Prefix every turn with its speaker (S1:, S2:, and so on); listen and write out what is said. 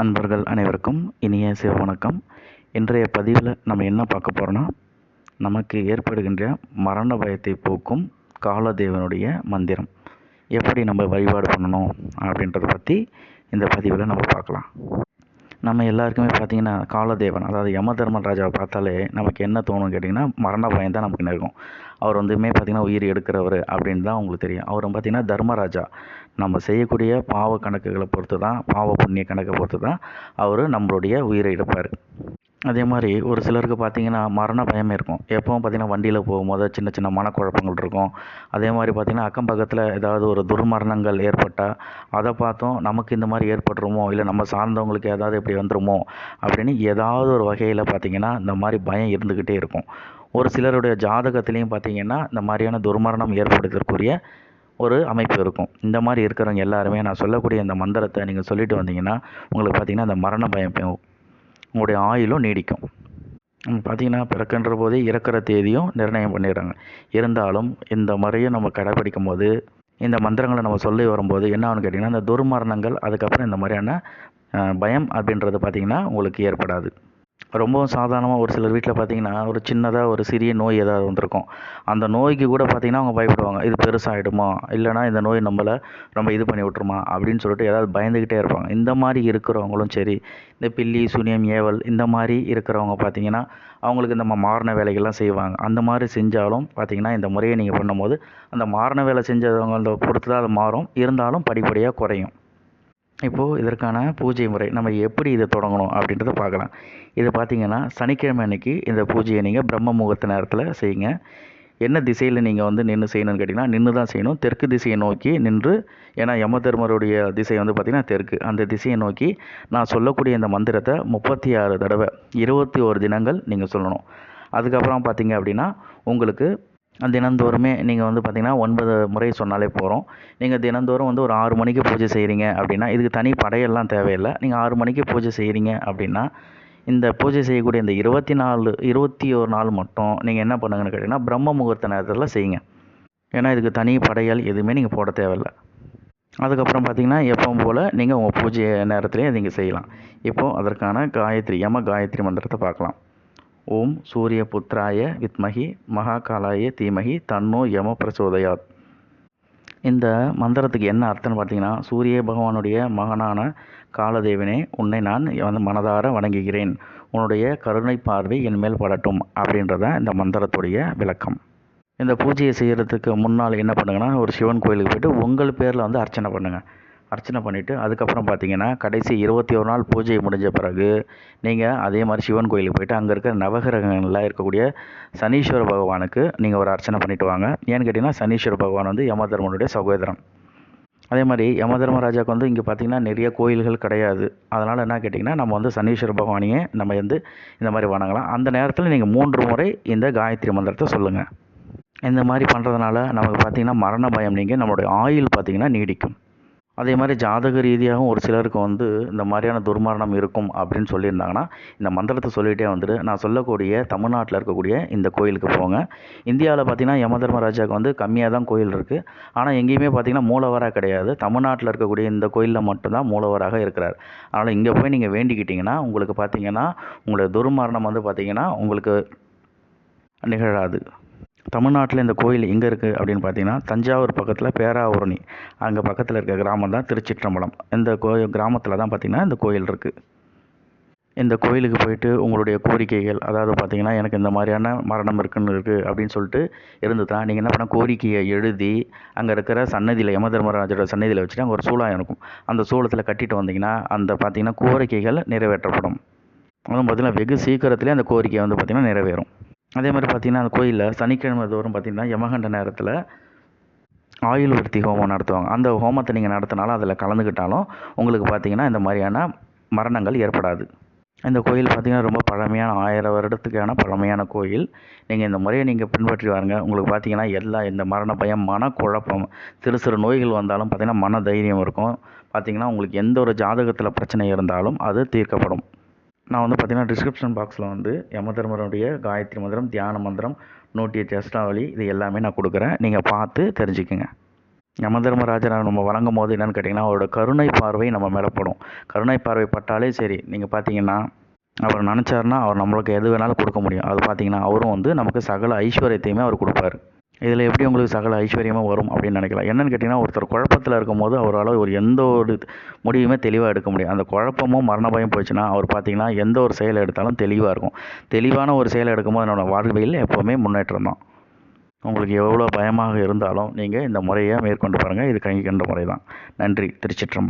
S1: அன்பர்கள் அனைவருக்கும் இனிய சிவ வணக்கம். இன்றைய பதிவில் நம்ம என்ன பார்க்க போகிறோன்னா நமக்கு ஏற்படுகின்ற மரண பயத்தை போக்கும் காலதேவனுடைய மந்திரம். எப்படி நம்ம வழிபாடு பண்ணணும் அப்படின்றத பற்றி இந்த பதிவில் நம்ம பார்க்கலாம். நம்ம எல்லாருக்குமே பார்த்திங்கன்னா காலதேவன் அதாவது யம தர்மராஜாவை பார்த்தாலே நமக்கு என்ன தோணும் கேட்டிங்கன்னா மரண பயம் தான் நமக்கு இருக்கும் அவர் வந்துமே பார்த்திங்கன்னா உயிர் எடுக்கிறவர் அப்படின்னு தான் உங்களுக்கு தெரியும். அவர் பார்த்திங்கன்னா தர்மராஜா. நம்ம செய்யக்கூடிய பாவ கணக்குகளை பொறுத்து தான் பாவ புண்ணிய கணக்கை பொறுத்து தான் அவர் நம்மளுடைய உயிரை எடுப்பார் அதே மாதிரி ஒரு சிலருக்கு பார்த்திங்கன்னா மரண பயமே இருக்கும். எப்பவும் பார்த்திங்கன்னா வண்டியில் போகும்போது சின்ன சின்ன மனக்குழப்பங்கள் இருக்கும். அதே மாதிரி பார்த்திங்கன்னா அக்கம் பக்கத்தில் ஏதாவது ஒரு துர்மரணங்கள் ஏற்பட்டால் அதை பார்த்தோம் நமக்கு இந்த மாதிரி ஏற்பட்டுருமோ? இல்லை நம்ம சார்ந்தவங்களுக்கு ஏதாவது இப்படி வந்துருமோ? அப்படின்னு ஏதாவது ஒரு வகையில் பார்த்திங்கன்னா இந்த மாதிரி பயம் இருந்துக்கிட்டே இருக்கும். ஒரு சிலருடைய ஜாதகத்துலேயும் பார்த்திங்கன்னா இந்த மாதிரியான துர்மரணம் ஏற்படுத்தக்கூடிய ஒரு அமைப்பு இருக்கும். இந்த மாதிரி இருக்கிறவங்க எல்லாருமே நான் சொல்லக்கூடிய இந்த மந்திரத்தை நீங்கள் சொல்லிட்டு வந்தீங்கன்னா உங்களுக்கு பார்த்திங்கன்னா அந்த மரண பயம் உங்களுடைய ஆயுளும் நீடிக்கும். பார்த்தீங்கன்னா பார்த்திங்கன்னா பிறக்கின்ற போதே இறக்குற தேதியும் நிர்ணயம் பண்ணிடுறாங்க. இருந்தாலும் இந்த முறையை நம்ம கடைப்பிடிக்கும் போது இந்த மந்திரங்களை நம்ம சொல்லி வரும்போது என்ன ஆகும்னு கேட்டிங்கன்னா இந்த துர்மரணங்கள் அதுக்கப்புறம் இந்த மாதிரியான பயம் அப்படின்றது பார்த்திங்கன்னா உங்களுக்கு ஏற்படாது. ரொம்பவும் சாதாரணமாக ஒரு சிலர் வீட்டில் பார்த்தீங்கன்னா ஒரு சின்னதாக ஒரு சிறிய நோய் ஏதாவது வந்திருக்கும். அந்த நோய்க்கு கூட பார்த்தீங்கன்னா அவங்க பயப்படுவாங்க. இது பெருசாகிடுமா இல்லைனா இந்த நோய் நம்மளை ரொம்ப இது பண்ணி விட்ருமா அப்படின்னு சொல்லிட்டு ஏதாவது பயந்துக்கிட்டே இருப்பாங்க. இந்த மாதிரி இருக்கிறவங்களும் சரி இந்த பில்லி சுனியம் ஏவல் இந்த மாதிரி இருக்கிறவங்க பார்த்தீங்கன்னா அவங்களுக்கு இந்த மாறின வேலைகள்லாம் செய்வாங்க. அந்த மாதிரி செஞ்சாலும் பார்த்தீங்கன்னா இந்த முறையை நீங்கள் பண்ணும்போது அந்த மாறின வேலை செஞ்சவங்கள பொறுத்து தான் அது மாறும். இருந்தாலும் படிப்படியாக குறையும். இப்போது இதற்கான பூஜை முறை நம்ம எப்படி இதை தொடங்கணும் அப்படின்றத பார்க்கலாம். இது பார்த்தீங்கன்னா சனிக்கிழமை அன்றைக்கி இந்த பூஜையை நீங்கள் பிரம்ம முகூர்த்த நேரத்தில் செய்யுங்க. என்ன திசையில் நீங்கள் வந்து நின்று செய்யணும்னு கேட்டிங்கன்னா நின்று தான் செய்யணும். தெற்கு திசையை நோக்கி நின்று ஏன்னா யம தர்மருடைய திசை வந்து பார்த்திங்கன்னா தெற்கு. அந்த திசையை நோக்கி நான் சொல்லக்கூடிய இந்த மந்திரத்தை முப்பத்தி ஆறு தடவை இருபத்தி ஒரு தினங்கள் நீங்கள் சொல்லணும். அதுக்கப்புறம் பார்த்தீங்க அப்படின்னா உங்களுக்கு தினந்தோறுமே நீங்கள் வந்து பார்த்தீங்கன்னா ஒன்பது முறை சொன்னாலே போகிறோம் நீங்கள் தினந்தோறும் வந்து ஒரு ஆறு மணிக்கு பூஜை செய்கிறீங்க அப்படின்னா இதுக்கு தனி படையெல்லாம் தேவையில்லை. நீங்கள் ஆறு மணிக்கு பூஜை செய்கிறீங்க அப்படின்னா இந்த பூஜை செய்யக்கூடிய இந்த இருபத்தி நாலு இருபத்தி ஒரு நாள் மட்டும் நீங்கள் என்ன பண்ணுங்கன்னு கேட்டிங்கன்னா பிரம்ம முகூர்த்த நேரத்தில் செய்யுங்க. ஏன்னா இதுக்கு தனி படையல் எதுவுமே நீங்கள் போட தேவையில்லை. அதுக்கப்புறம் பார்த்தீங்கன்னா எப்பவும் போல் நீங்கள் உங்கள் பூஜை நேரத்துலேயே நீங்கள் செய்யலாம். இப்போது அதற்கான காயத்ரி யம காயத்ரி மந்திரத்தை பார்க்கலாம். ஓம் சூரிய புத்ராய வித்மகி மகாகாலாய தீமகி தன்னோ யம பிரசோதயாத். இந்த மந்திரத்துக்கு என்ன அர்த்தம்னு பார்த்தீங்கன்னா சூரிய பகவானுடைய மகனான காலதேவனே உன்னை நான் வந்து மனதார வணங்குகிறேன். உன்னுடைய கருணை பார்வை என் மேல் படட்டும் அப்படின்றத இந்த மந்திரத்துடைய விளக்கம். இந்த பூஜையை செய்கிறதுக்கு முன்னால் என்ன பண்ணுங்கன்னா ஒரு சிவன் கோயிலுக்கு போய்ட்டு உங்கள் பேரில் வந்து அர்ச்சனை பண்ணுங்கள் அர்ச்சனை பண்ணிவிட்டு அதுக்கப்புறம் பார்த்தீங்கன்னா கடைசி இருபத்தி ஒரு நாள் பூஜை முடிஞ்ச பிறகு நீங்கள் அதே மாதிரி சிவன் கோயிலுக்கு போயிட்டு அங்கே இருக்கிற நவகிரகங்களில் இருக்கக்கூடிய சனீஸ்வர பகவானுக்கு நீங்கள் ஒரு அர்ச்சனை பண்ணிட்டு வாங்க. ஏன்னு கேட்டிங்கன்னா சனீஸ்வர பகவான் வந்து யமதர்மனுடைய சகோதரன். அதே மாதிரி யமதர்மராஜாவுக்கு வந்து இங்கே பார்த்தீங்கன்னா நிறைய கோயில்கள் கிடையாது. அதனால் என்ன கேட்டிங்கன்னா நம்ம வந்து சனீஸ்வர பகவானியே நம்ம வந்து இந்த மாதிரி வணங்கலாம். அந்த நேரத்தில் நீங்கள் மூன்று முறை இந்த காயத்ரி மந்திரத்தை சொல்லுங்கள் இந்த மாதிரி பண்ணுறதுனால நமக்கு பார்த்திங்கன்னா மரண பயம் நீங்கள் நம்மளுடைய ஆயுள் பார்த்திங்கன்னா நீடிக்கும். அதே மாதிரி ஜாதக ரீதியாகவும் ஒரு சிலருக்கு வந்து இந்த மாதிரியான துர்மரணம் இருக்கும் அப்படின்னு சொல்லியிருந்தாங்கன்னா இந்த மந்திரத்தை சொல்லிகிட்டே வந்துட்டு நான் சொல்லக்கூடிய தமிழ்நாட்டில் இருக்கக்கூடிய இந்த கோயிலுக்கு போங்க. இந்தியாவில் பார்த்தீங்கன்னா யம தர்மராஜாவுக்கு வந்து கம்மியாக தான் கோயில் இருக்குது ஆனால் எங்கேயுமே பார்த்தீங்கன்னா மூலவராக கிடையாது. தமிழ்நாட்டில் இருக்கக்கூடிய இந்த கோயிலில் மட்டும்தான் மூலவராக இருக்கிறார். அதனால் இங்கே போய் நீங்கள் வேண்டிக்கிட்டிங்கன்னா உங்களுக்கு பார்த்தீங்கன்னா உங்களுடைய துர்மரணம் வந்து பார்த்திங்கன்னா உங்களுக்கு நிகழாது. தமிழ்நாட்டில் இந்த கோயில் எங்கே இருக்குது அப்படின்னு பார்த்தீங்கன்னா தஞ்சாவூர் பக்கத்தில் பேராவூரணி. அங்கே பக்கத்தில் இருக்க கிராமம் தான் திருச்சிற்றம்பலம். இந்த கோயில் கிராமத்தில் தான் பார்த்திங்கன்னா இந்த கோயில் இருக்குது இந்த கோயிலுக்கு போயிட்டு உங்களுடைய கோரிக்கைகள் அதாவது பார்த்தீங்கன்னா எனக்கு இந்த மாதிரியான மரணம் இருக்குன்னு இருக்குது அப்படின்னு சொல்லிட்டு இருந்ததுன்னா நீங்கள் என்ன பண்ண கோரிக்கையை எழுதி அங்கே இருக்கிற சன்னதியில் யம தர்மராஜோட சன்னதியில் வச்சுட்டு அங்கே ஒரு சூழாயம் இருக்கும். அந்த சூளத்தில் கட்டிட்டு வந்தீங்கன்னா அந்த பார்த்தீங்கன்னா கோரிக்கைகள் நிறைவேற்றப்படும். அதுவும் பார்த்தீங்கன்னா வெகு சீக்கிரத்திலே அந்த கோரிக்கை வந்து பார்த்திங்கன்னா நிறைவேறும். அதே மாதிரி பார்த்திங்கன்னா அந்த கோயிலில் சனிக்கிழமை தோறும் பார்த்திங்கன்னா யமகண்ட நேரத்தில் ஆயுள் விருத்தி ஹோமம் நடத்துவாங்க. அந்த ஹோமத்தை நீங்கள் நடத்தினாலும் அதில் கலந்துக்கிட்டாலும் உங்களுக்கு பார்த்திங்கன்னா இந்த மாதிரியான மரணங்கள் ஏற்படாது. இந்த கோயில் பார்த்திங்கன்னா ரொம்ப பழமையான ஆயிரம் வருடத்துக்கான பழமையான கோயில். நீங்கள் இந்த முறையை நீங்கள் பின்பற்றி வாருங்க. உங்களுக்கு பார்த்திங்கன்னா எல்லா இந்த மரண பயம் மனக்குழப்பம் சிறு சிறு நோய்கள் வந்தாலும் பார்த்திங்கன்னா மன தைரியம் இருக்கும். பார்த்திங்கன்னா உங்களுக்கு எந்த ஒரு ஜாதகத்தில் பிரச்சனை இருந்தாலும் அது தீர்க்கப்படும். நான் வந்து பார்த்திங்கன்னா டிஸ்கிரிப்ஷன் பாக்ஸில் வந்து யம தர்மருடைய காயத்ரி மந்திரம் தியான மந்திரம் நூற்றி எட்டு அஷ்டாவளி இது எல்லாமே நான் கொடுக்குறேன். நீங்கள் பார்த்து தெரிஞ்சுக்கோங்க. யம தர்மராஜரை நம்ம வழங்கும் போது என்னென்னு கேட்டிங்கன்னா அவரோட கருணை பார்வை நம்ம மேலே படும். கருணை பார்வை பட்டாலே சரி நீங்கள் பார்த்தீங்கன்னா அவர் நினச்சாருன்னா அவர் நம்மளுக்கு எது வேணாலும் கொடுக்க முடியும். அது பார்த்தீங்கன்னா அவரும் வந்து நமக்கு சகல ஐஸ்வர்யத்தையுமே அவர் கொடுப்பாரு. இதில் எப்படி உங்களுக்கு சகல ஐஸ்வர்யமாக வரும் அப்படின்னு நினைக்கலாம். என்னென்னு கேட்டிங்கன்னா ஒருத்தர் குழப்பத்தில் இருக்கும்போது அவரால் ஒரு எந்த ஒரு முடிவுமே தெளிவாக எடுக்க முடியும் அந்த குழப்பமும் மரண பயம் போச்சுன்னா அவர் பார்த்தீங்கன்னா எந்த ஒரு செயலை எடுத்தாலும் தெளிவாக இருக்கும். தெளிவான ஒரு செயலை எடுக்கும்போது என்னோட வாழ்வில் எப்போவுமே முன்னேற்றம் தான். உங்களுக்கு எவ்வளோ பயமாக இருந்தாலும் நீங்கள் இந்த முறையை மேற்கொண்டு பாருங்கள் இது கை கண்ட முறை தான். நன்றி. திருச்சிற்றம்பலம்.